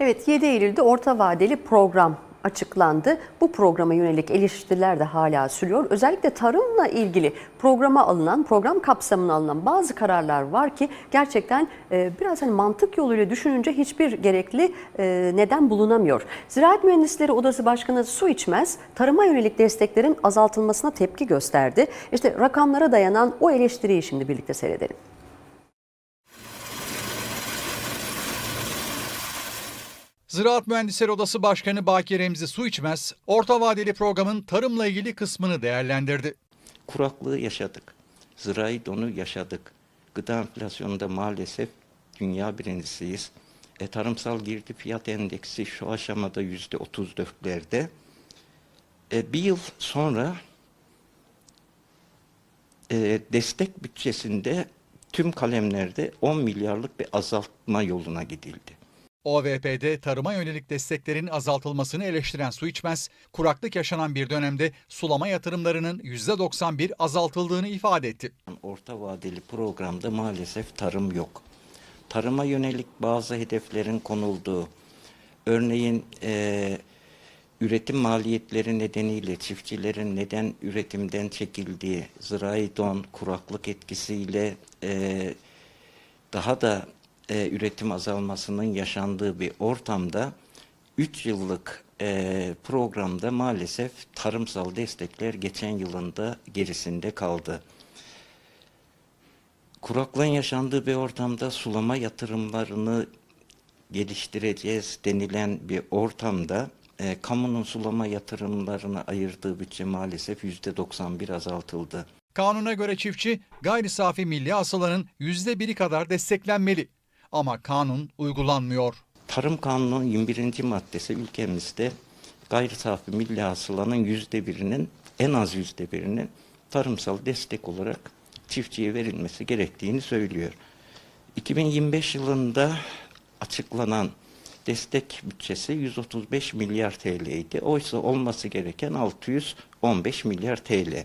Evet 7 Eylül'de orta vadeli program açıklandı. Bu programa yönelik eleştiriler de hala sürüyor. Özellikle tarımla ilgili programa alınan, program kapsamına alınan bazı kararlar var ki gerçekten e, biraz hani mantık yoluyla düşününce hiçbir gerekli e, neden bulunamıyor. Ziraat Mühendisleri Odası Başkanı Su İçmez, tarıma yönelik desteklerin azaltılmasına tepki gösterdi. İşte rakamlara dayanan o eleştiriyi şimdi birlikte seyredelim. Ziraat Mühendisleri Odası Başkanı Baki Remzi Su İçmez, orta vadeli programın tarımla ilgili kısmını değerlendirdi. kuraklığı yaşadık. Zirai donu yaşadık. Gıda enflasyonunda maalesef dünya birincisiyiz. E, tarımsal girdi fiyat endeksi şu aşamada yüzde otuz dörtlerde. E, bir yıl sonra e, destek bütçesinde tüm kalemlerde 10 milyarlık bir azaltma yoluna gidildi. OVP'de tarıma yönelik desteklerin azaltılmasını eleştiren Su İçmez, kuraklık yaşanan bir dönemde sulama yatırımlarının %91 azaltıldığını ifade etti. Orta vadeli programda maalesef tarım yok. Tarıma yönelik bazı hedeflerin konulduğu, örneğin eee, üretim maliyetleri nedeniyle çiftçilerin neden üretimden çekildiği, zirai don, kuraklık etkisiyle eee, daha da eee, üretim azalmasının yaşandığı bir ortamda 3 yıllık eee, programda maalesef tarımsal destekler geçen yılında gerisinde kaldı. Kuraklığın yaşandığı bir ortamda sulama yatırımlarını geliştireceğiz denilen bir ortamda e, kamunun sulama yatırımlarına ayırdığı bütçe maalesef yüzde 91 azaltıldı. Kanuna göre çiftçi gayri safi milli hasılanın %1'i kadar desteklenmeli. Ama kanun uygulanmıyor. Tarım Kanunu'nun 21. maddesi ülkemizde gayri safi milli hasılanın yüzde birinin en az yüzde birinin tarımsal destek olarak çiftçiye verilmesi gerektiğini söylüyor. 2025 yılında açıklanan destek bütçesi 135 milyar TL idi. Oysa olması gereken 615 milyar TL.